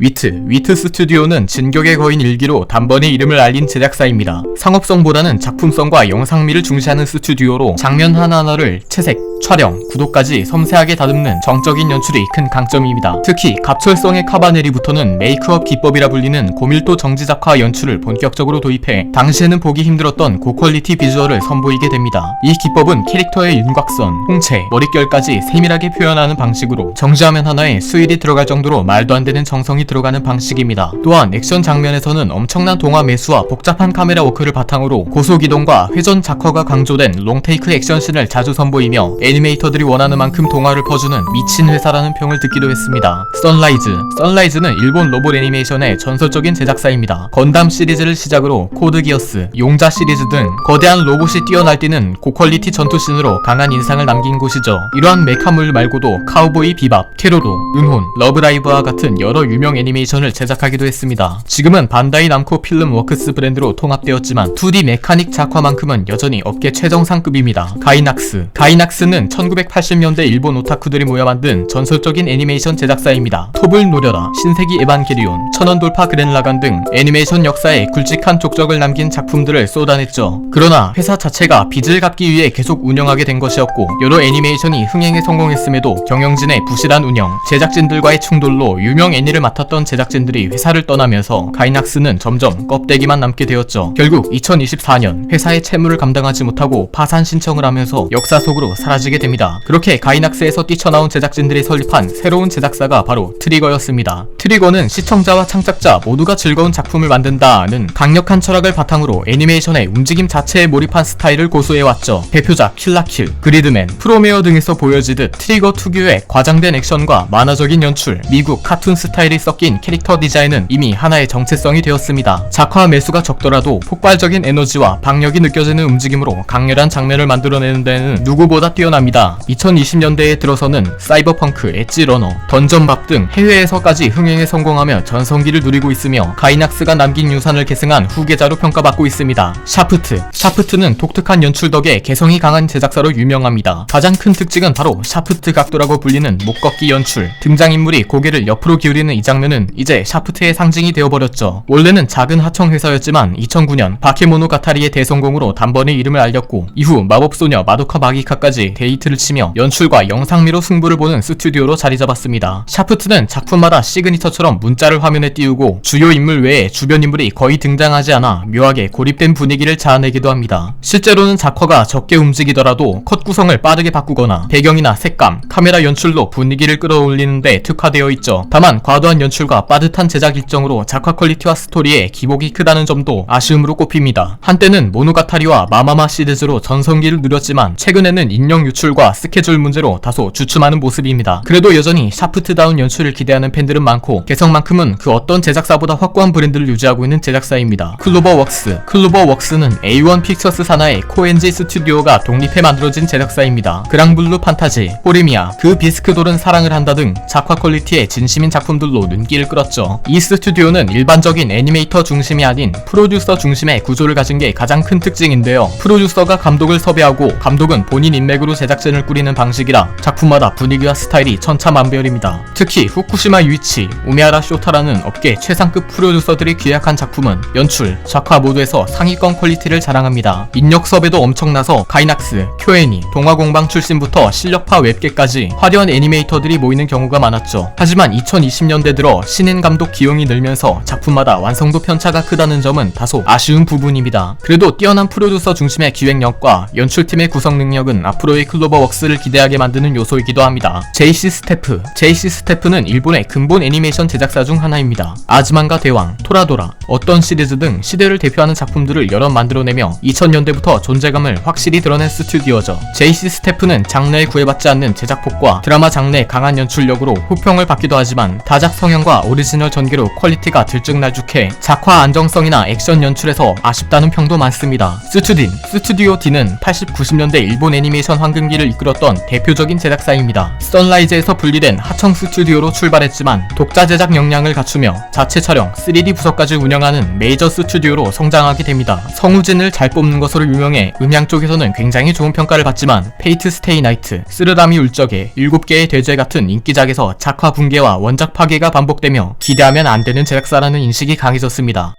위트, 위트 스튜디오는 진격의 거인 일기로 단번에 이름을 알린 제작사입니다. 상업성보다는 작품성과 영상미를 중시하는 스튜디오로 장면 하나하나를 채색, 촬영, 구도까지 섬세하게 다듬는 정적인 연출이 큰 강점입니다. 특히 갑철성의 카바네리부터는 메이크업 기법이라 불리는 고밀도 정지작화 연출을 본격적으로 도입해 당시에는 보기 힘들었던 고퀄리티 비주얼을 선보이게 됩니다. 이 기법은 캐릭터의 윤곽선, 홍채, 머릿결까지 세밀하게 표현하는 방식으로 정지화면 하나에 수일이 들어갈 정도로 말도 안 되는 정성이 들어가는 방식입니다. 또한 액션 장면에서는 엄청난 동화 매수와 복잡한 카메라 워크를 바탕으로 고속이동과 회전 작화가 강조된 롱테이크 액션씬을 자주 선보이며 애니메이터들이 원하는 만큼 동화를 퍼주는 미친 회사라는 평을 듣기도 했습니다. 썬라이즈 썬라이즈는 일본 로봇 애니메이션의 전설적인 제작사입니다. 건담 시리즈를 시작으로 코드 기어스, 용자 시리즈 등 거대한 로봇이 뛰어날뛰는 고퀄리티 전투씬으로 강한 인상을 남긴 곳이죠. 이러한 메카물 말고도 카우보이 비밥, 캐로로, 은혼, 러브라이브와 같은 여러 유명 애니메이션을 제작하기도 했습니다. 지금은 반다이 남코 필름 워크스 브랜드로 통합되었지만 2D 메카닉 작화만큼은 여전히 업계 최정상급입니다. 가이낙스 가이낙스는 1980년대 일본 오타쿠들이 모여 만든 전설적인 애니메이션 제작사입니다. 톱을 노려라, 신세기 에반게리온, 천원 돌파 그랜라간 등 애니메이션 역사에 굵직한 족적을 남긴 작품들을 쏟아냈죠. 그러나 회사 자체가 빚을 갚기 위해 계속 운영하게 된 것이었고 여러 애니메이션이 흥행에 성공했음에도 경영진의 부실한 운영, 제작진들과의 충돌로 유명 애니를 맡았던 제작진들이 회사를 떠나면서 가이낙스는 점점 껍데기만 남게 되었죠. 결국 2024년 회사의 채무를 감당하지 못하고 파산 신청을 하면서 역사 속으로 사라지게 됩니다. 그렇게 가이낙스에서 뛰쳐나온 제작진들이 설립한 새로운 제작사가 바로 트리거였습니다. 트리거는 시청자와 창작자 모두가 즐거운 작품을 만든다는 강력한 철학을 바탕으로 애니메이션의 움직임 자체에 몰입한 스타일을 고수해왔죠. 대표작 킬라킬, 그리드맨, 프로메어 등에서 보여지듯 트리거 특유의 과장된 액션과 만화적인 연출, 미국 카툰 스타일이 섞인 캐릭터 디자인은 이미 하나의 정체성이 되었습니다. 작화 매수가 적더라도 폭발적인 에너지와 박력이 느껴지는 움직임으로 강렬한 장면을 만들어내는 데는 누구보다 뛰어납니다. 2020년대에 들어서는 사이버펑크, 엣지 러너, 던전밥 등 해외에서까지 흥행 에 성공하며 전성기를 누리고 있으며 가이낙스가 남긴 유산을 계승한 후계자로 평가받고 있습니다. 샤프트. 샤프트는 독특한 연출 덕에 개성이 강한 제작사로 유명합니다. 가장 큰 특징은 바로 샤프트 각도라고 불리는 목 꺾기 연출. 등장인물이 고개를 옆으로 기울이는 이 장면은 이제 샤프트의 상징이 되어버렸죠. 원래는 작은 하청 회사였지만 2009년 바케모노 가타리의 대성공으로 단번에 이름을 알렸고 이후 마법소녀 마도카 마기카까지 데이트를 치며 연출과 영상미로 승부를 보는 스튜디오로 자리 잡았습니다. 샤프트는 작품마다 시그니처 처럼 문자를 화면에 띄우고 주요 인물 외에 주변 인물이 거의 등장하지 않아 묘하게 고립된 분위기를 자아내기도 합니다. 실제로는 작화가 적게 움직이더라도 컷 구성을 빠르게 바꾸거나 배경이나 색감, 카메라 연출로 분위기를 끌어올리는데 특화되어 있죠. 다만 과도한 연출과 빠듯한 제작 일정으로 작화 퀄리티와 스토리에 기복이 크다는 점도 아쉬움으로 꼽힙니다. 한때는 모노가타리와 마마마 시리즈로 전성기를 누렸지만 최근에는 인력 유출과 스케줄 문제로 다소 주춤하는 모습입니다. 그래도 여전히 샤프트다운 연출을 기대하는 팬들은 많고 개성만큼은 그 어떤 제작사보다 확고한 브랜드를 유지하고 있는 제작사입니다. 클로버웍스 클로버웍스는 A1 픽처스 산하의 코엔지 스튜디오가 독립해 만들어진 제작사입니다. 그랑블루 판타지, 포리미아, 그 비스크 돌은 사랑을 한다 등 작화 퀄리티에 진심인 작품들로 눈길을 끌었죠. 이 스튜디오는 일반적인 애니메이터 중심이 아닌 프로듀서 중심의 구조를 가진 게 가장 큰 특징인데요. 프로듀서가 감독을 섭외하고 감독은 본인 인맥으로 제작진을 꾸리는 방식이라 작품마다 분위기와 스타일이 천차만별입니다. 특히 후쿠시마 유이치, 우미하라 쇼타라는 업계 최상급 프로듀서들이 기획한 작품은 연출, 작화 모두에서 상위권 퀄리티를 자랑합니다. 인력 섭외도 엄청나서 가이낙스, 쿄애니, 동화공방 출신부터 실력파 웹계까지 화려한 애니메이터들이 모이는 경우가 많았죠. 하지만 2020년대 들어 신인 감독 기용이 늘면서 작품마다 완성도 편차가 크다는 점은 다소 아쉬운 부분입니다. 그래도 뛰어난 프로듀서 중심의 기획력과 연출팀의 구성 능력은 앞으로의 클로버웍스를 기대하게 만드는 요소이기도 합니다. JC 스태프 JC 스태프는 일본의 근본 애니메이션 제작사 중 하나입니다. 아즈만가 대왕, 토라도라, 어떤 시리즈 등 시대를 대표하는 작품들을 여러 만들어내며 2000년대부터 존재감을 확실히 드러낸 스튜디오죠. JC 스태프는 장르에 구애받지 않는 제작폭과 드라마 장르의 강한 연출력으로 호평을 받기도 하지만 다작 성향과 오리지널 전개로 퀄리티가 들쭉날쭉해 작화 안정성이나 액션 연출에서 아쉽다는 평도 많습니다. 스튜딘, 스튜디오 D는 80, 90년대 일본 애니메이션 황금기를 이끌었던 대표적인 제작사입니다. 선라이즈에서 분리된 하청 스튜디오로 출발했지만 독자 제작 역량을 갖추며 자체 촬영, 3D 부서까지 운영하는 메이저 스튜디오로 성장하게 됩니다. 성우진을 잘 뽑는 것으로 유명해 음향 쪽에서는 굉장히 좋은 평가를 받지만 페이트 스테이 나이트, 쓰르라미 울적의 7개의 대죄 같은 인기작에서 작화 붕괴와 원작 파괴가 반복 반복되며 기대하면 안 되는 제작사라는 인식이 강해졌습니다.